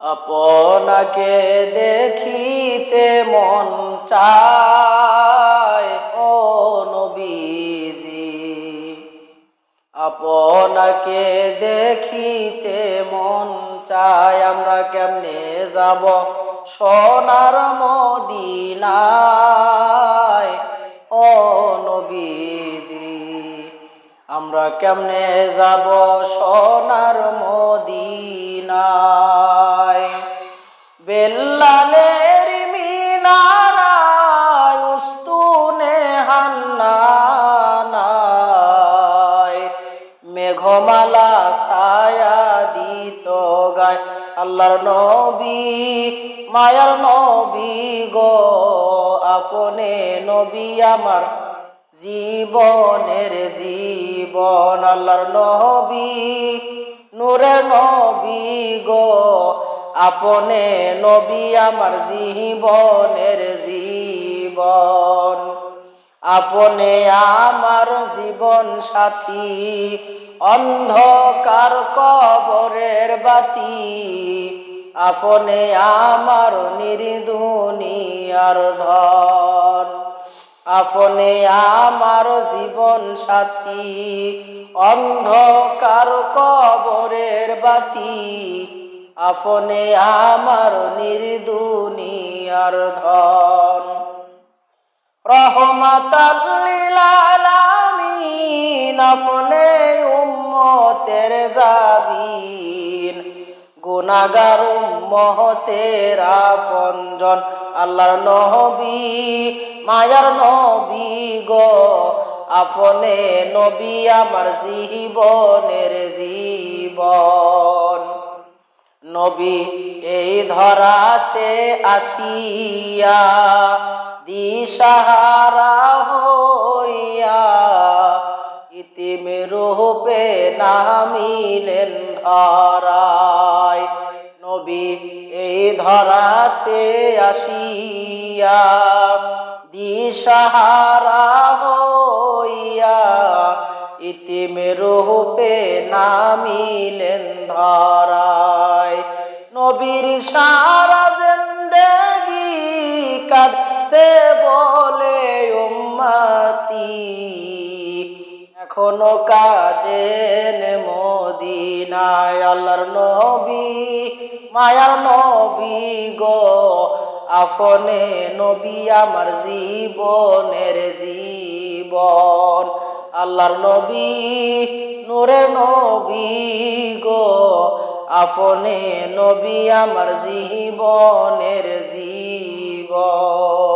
আপনাকে দেখিতে মন চায়, ও নবীজি। আপনাকে দেখিতে মন চায়, আমরা কেমনে যাব সোনার মদিনায়, ও নবীজি? আমরা কেমনে যাব সোনার মদিনায়? বেল্লালের মিনারায় উস্তুনে হান্নানায় মেঘমালা ছায়া দিত গায়। আল্লাহর নবী, মায়ার নবী গো, আপনে নবী আমার জীবনের জীবন। আল্লাহর নবী, নূরের নবী গো আপনে নবী আমার জীবনের জীবন। আপনে আমার জীবন সাথী, অন্ধকার কবরের বাতি। আপনে আমার নির্দুনিয়ার ধন। আপনে আমার জীবন সাথী, অন্ধকার কবরের বাতি। আপনে আমার নির্দুনিয়ার ধন। রহমাতাল্লিলালামিন আপনে উম্মতের জাবিন। গুনাগার উম্মতের আপনজন, আল্লাহর নবী, মায়ার নবী গো। আপনে নবী আমার জীবনের জীবন। নবী, এই ধরাতে আসিয়া দিশাহারা হইয়া ইতিম রূপে নামিলেন ধরায়। নবী, এই ধরাতে আসিয়া দিশাহারা হইয়া ইতিম রূপে নামিলেন ধরায়। নবীর সারা জিন্দেগি কাঁদছে বলে উম্মতি। এখনও কাঁদেন মদিনায় আল্লাহর নবী, মায়ার নবী গো। আফনে নবী আমার জীবনের জীবন। আল্লাহর নবী নূরে নবী গো। আপনে নবী আমার জীবনের জীবন।